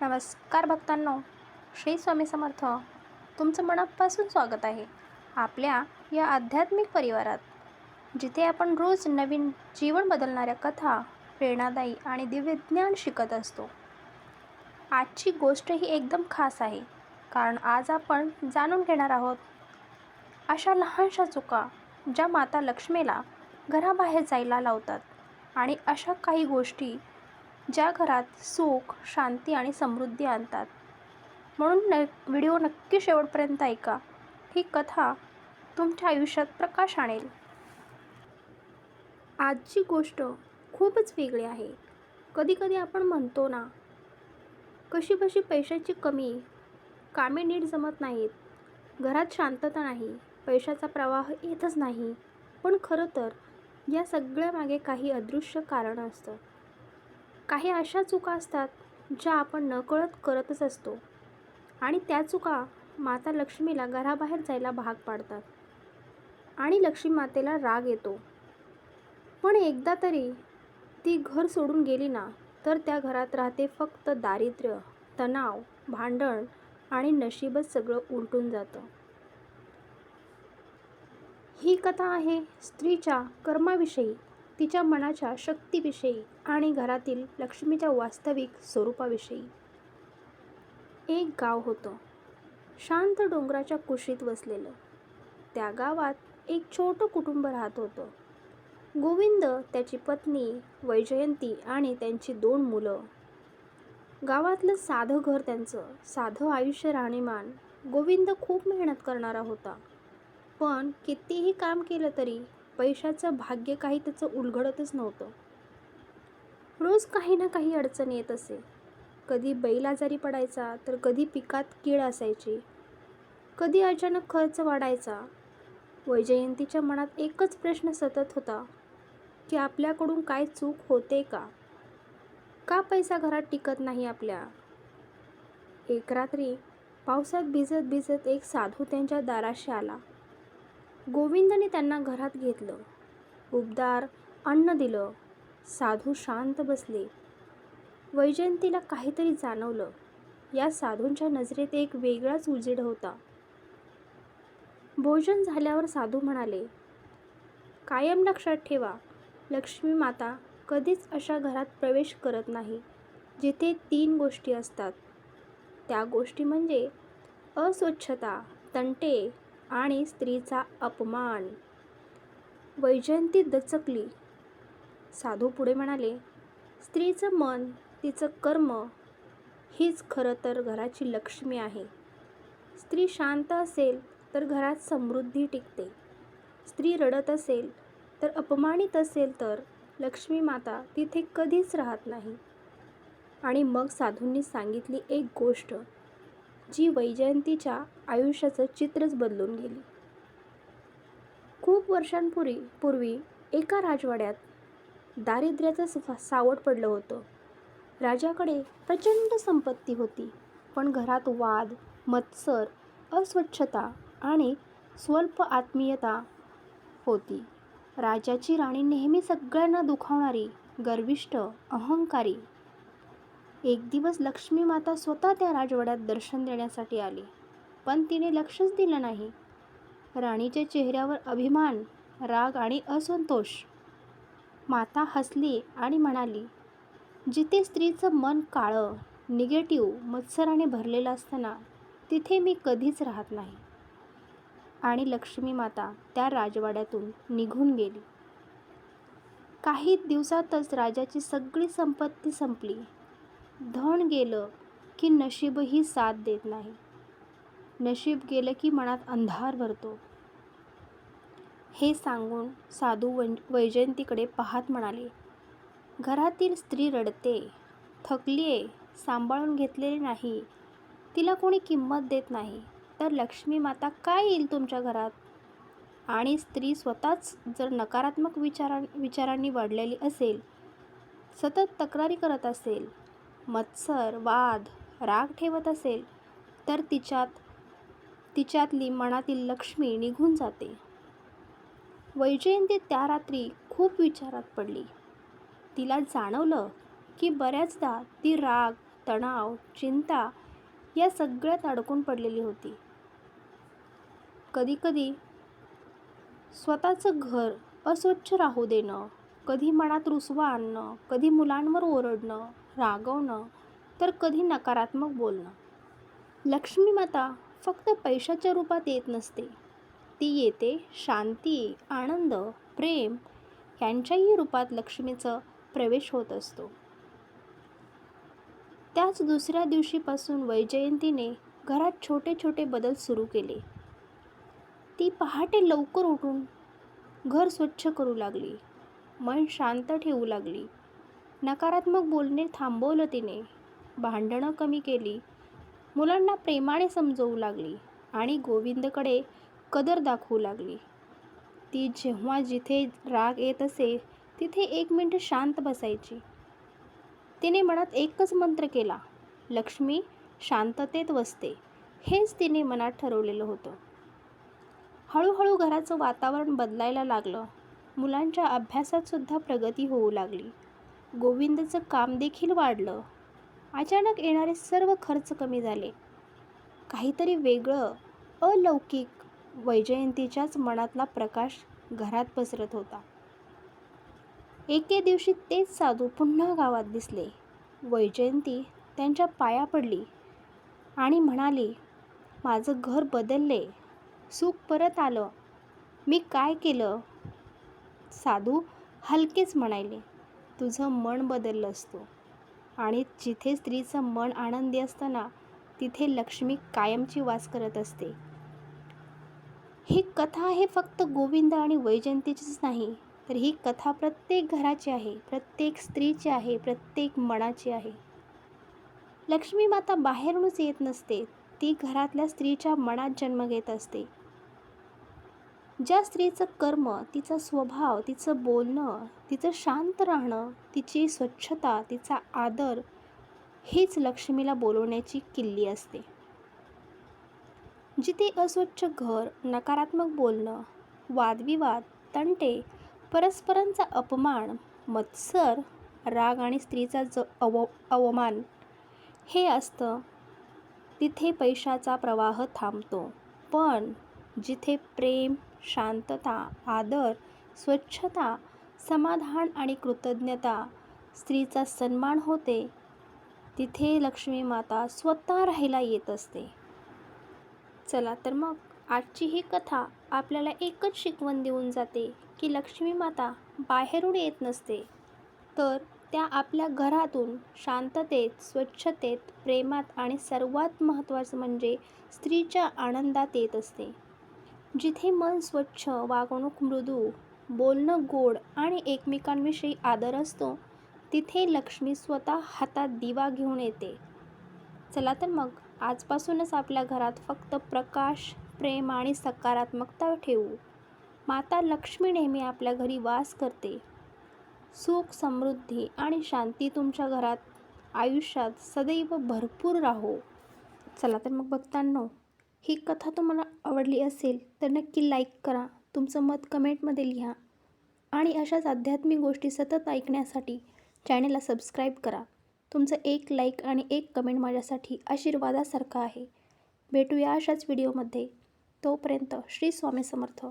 नमस्कार भक्तांनो श्री स्वामी समर्थ. तुमचं मनापासून स्वागत आहे आपल्या या आध्यात्मिक परिवारात जिथे आपण रोज नवीन जीवन बदलणाऱ्या कथा प्रेरणादायी आणि दिव्य ज्ञान शिकत असतो. आजची गोष्ट ही एकदम खास आहे कारण आज आपण जाणून घेणार आहोत अशा लहानशा चुका ज्या माता लक्ष्मीला घराबाहेर जायला लावतात आणि अशा काही गोष्टी ज्या घरात सुख शांती आणि समृद्धी आणतात. म्हणून न व्हिडिओ नक्की शेवटपर्यंत ऐका. ही कथा तुमच्या आयुष्यात प्रकाश आणेल. आजची गोष्ट खूपच वेगळी आहे. कधीकधी आपण म्हणतो ना कशी कशी पैशाची कमी कामे नीट जमत नाहीत. घरात शांतता नाही पैशाचा प्रवाह येतच नाही. पण खरं तर या सगळ्यामागे काही अदृश्य कारण असतं. काही अशा चुका असतात ज्या आपण नकळत करतच असतो. आणि त्या चुका माता लक्ष्मीला घराबाहेर जायला भाग पाडतात. आणि लक्ष्मी मातेला राग येतो. पण एकदा तरी ती घर सोडून गेली ना तर त्या घरात राहते फक्त दारिद्र्य तणाव भांडण आणि नशीबच सगळं उलटून जातं. ही कथा आहे स्त्रीच्या कर्माविषयी तिच्या मनाच्या शक्तीविषयी. आणि घरातील लक्ष्मीच्या वास्तविक स्वरूपाविषयी. एक गाव होतं. शांत डोंगराच्या कुशीत वसलेलं. त्या गावात एक छोटं कुटुंब राहत होतं. गोविंद त्याची पत्नी वैजयंती आणि त्यांची दोन मुलं. गावातलं साधं घर त्यांचं साधं आयुष्य राहणीमान गोविंद खूप मेहनत करणारा होता. पण कितीही काम केलं तरी पैशाचं भाग्य काही त्याचं उलगडतच नव्हतं. रोज काही ना काही अडचण येत असे. कधी बैल आजारी पडायचा तर कधी पिकात कीड असायची. कधी अचानक खर्च वाढायचा. वैजयंतीच्या मनात एकच प्रश्न सतत होता की आपल्याकडून काय चूक होते का? का पैसा घरात टिकत नाही आपल्या? एक रात्री पावसात भिजत भिजत एक साधू त्यांच्या दाराशी आला. गोविंदने त्यांना घरात घेतलं. उबदार अन्न दिलं. साधू शांत बसले. वैजयंतीला काहीतरी जाणवलं. या साधूंच्या नजरेत एक वेगळाच उजेड होता. भोजन झाल्यावर साधू म्हणाले कायम लक्षात ठेवा. लक्ष्मी माता कधीच अशा घरात प्रवेश करत नाही जिथे तीन गोष्टी असतात. त्या गोष्टी म्हणजे अस्वच्छता तंटे आणि स्त्रीचा अपमान. वैजयंती दचकली. साधू पुढे म्हणाले स्त्रीचं मन तिचं कर्म हीच खरं तर घराची लक्ष्मी आहे. स्त्री शांत असेल तर घरात समृद्धी टिकते. स्त्री रडत असेल तर अपमानित असेल तर लक्ष्मी माता तिथे कधीच राहत नाही. आणि मग साधूंनी सांगितली एक गोष्ट जी वैजयंतीच्या आयुष्याचं चित्रच बदलून गेली. खूप वर्षांपूर्वी पूर्वी एका राजवाड्यात दारिद्र्याचं स- सावट पडलं होतं. राजाकडे प्रचंड संपत्ती होती पण घरात वाद मत्सर अस्वच्छता आणि स्वल्प आत्मीयता होती. राजाची राणी नेहमी सगळ्यांना दुखावणारी गर्विष्ठ अहंकारी. एक दिवस लक्ष्मी माता स्वतः त्या राजवाड्यात दर्शन देण्यासाठी आली पण तिने लक्षच दिलं नाही. राणीच्या चेहऱ्यावर अभिमान राग आणि असंतोष माता हसली आणि म्हणाली जिथे स्त्रीचं मन काळं निगेटिव्ह मत्सराने भरलेलं असताना तिथे मी कधीच राहत नाही. आणि लक्ष्मी माता त्या राजवाड्यातून निघून गेली. काही दिवसातच राजाची सगळी संपत्ती संपली. धन गेलं की नशीबही साथ देत नाही. नशीब गेलं की मनात अंधार भरतो. हे सांगून साधू वै वैजयंतीकडे पाहत म्हणाले घरातील स्त्री रडते थकलीये सांभाळून घेतलेली नाही तिला कोणी किंमत देत नाही तर लक्ष्मी माता काय येईल तुमच्या घरात आणि स्त्री स्वतःच जर नकारात्मक विचारां विचारांनी वाढलेली असेल सतत तक्रारी करत असेल मत्सर वाद राग ठेवत असेल तर तिच्यात तिच्यातली मनातील लक्ष्मी निघून जाते. वैजयंती त्या रात्री खूप विचारात पडली. तिला जाणवलं की बऱ्याचदा ती राग तणाव चिंता या सगळ्यात अडकून पडलेली होती. कधीकधी स्वतःचं घर अस्वच्छ राहू देणं कधी मनात रुसवा आणणं कधी मुलांवर ओरडणं रागवणं तर कधी नकारात्मक बोलणं. लक्ष्मी माता फक्त पैशाच्या रूपात येत नसते. ती येते शांती आनंद प्रेम यांच्याही रूपात लक्ष्मीचं प्रवेश होत असतो. त्याच दुसऱ्या दिवशीपासून वैजयंतीने घरात छोटे छोटे बदल सुरू केले. ती पहाटे लवकर उठून घर स्वच्छ करू लागली. मन शांत ठेवू लागली. नकारात्मक बोलणे थांबवलं तिने. भांडणं कमी केली. मुलांना प्रेमाने समजवू लागली आणि गोविंदकडे कदर दाखवू लागली. ती जेव्हा जिथे राग येत असे तिथे एक मिनिट शांत बसायची. तिने मनात एकच मंत्र केला लक्ष्मी शांततेत वसते. हेच तिने मनात ठरवलेलं होतं. हळूहळू घराचं वातावरण बदलायला लागलं. मुलांच्या अभ्यासातसुद्धा प्रगती होऊ लागली. गोविंदचं काम देखील वाढलं. अचानक येणारे सर्व खर्च कमी झाले. काहीतरी वेगळं अलौकिक वैजयंतीच्याच मनातला प्रकाश घरात पसरत होता. एके दिवशी तेच साधू पुन्हा गावात दिसले. वैजयंती त्यांच्या पाया पडली आणि म्हणाली माझं घर बदलले. सुख परत आलं. मी काय केलं? साधू हलकेच म्हणाले तुझं मन बदललं असतो. आणि जिथे स्त्रीचं मन आनंदी असतं ना तिथे लक्ष्मी कायमची वास करत असते. ही कथा हे फक्त गोविंद आणि वैजयंतीचीच नाही तर ही कथा प्रत्येक घराची आहे प्रत्येक स्त्रीची आहे प्रत्येक मनाची आहे. लक्ष्मी माता बाहेरूनच येत नसते ती घरातल्या स्त्रीच्या मनात जन्म घेत असते. ज्या स्त्रीचं कर्म तिचा स्वभाव तिचं बोलणं तिचं शांत राहणं तिची स्वच्छता तिचा आदर हीच लक्ष्मीला बोलवण्याची किल्ली असते. जिथे अस्वच्छ घर नकारात्मक बोलणं वादविवाद तंटे परस्परांचा अपमान मत्सर राग आणि स्त्रीचा ज अव अवमान हे असतं. तिथे पैशाचा प्रवाह थांबतो. पण जिथे प्रेम शांतता आदर स्वच्छता समाधान आणि कृतज्ञता स्त्रीचा सन्मान होते तिथे लक्ष्मी माता स्वतः राहायला येत असते. चला तर मग आजची ही कथा आपल्याला एकच शिकवण देऊन जाते की लक्ष्मी माता बाहेरून येत नसते. तर त्या आपल्या घरातून शांततेत स्वच्छतेत प्रेमात आणि सर्वात महत्त्वाचं म्हणजे स्त्रीच्या आनंदात येत असते. जिथे मन स्वच्छ वागणूक मृदू बोलणं गोड आणि एकमेकांविषयी आदर असतो तिथे लक्ष्मी स्वतः हातात दिवा घेऊन येते. चला तर मग आजपासूनच आपल्या घरात फक्त प्रकाश प्रेम आणि सकारात्मकता ठेवू. माता लक्ष्मी नेहमी आपल्या घरी वास करते. सुख समृद्धी आणि शांती तुमच्या घरात आयुष्यात सदैव भरपूर राहो. चला तर मग बघतांनो ही कथा तुम्हाला आवडली असेल तर नक्की लाईक करा तुमचं मत कमेंटमध्ये लिहा आणि अशाच आध्यात्मिक गोष्टी सतत ऐकण्यासाठी चॅनेलला सबस्क्राईब करा. तुमचं एक लाईक आणि एक कमेंट माझ्यासाठी आशीर्वादासारखं आहे. भेटूया अशाच व्हिडिओमध्ये. तोपर्यंत श्री स्वामी समर्थ.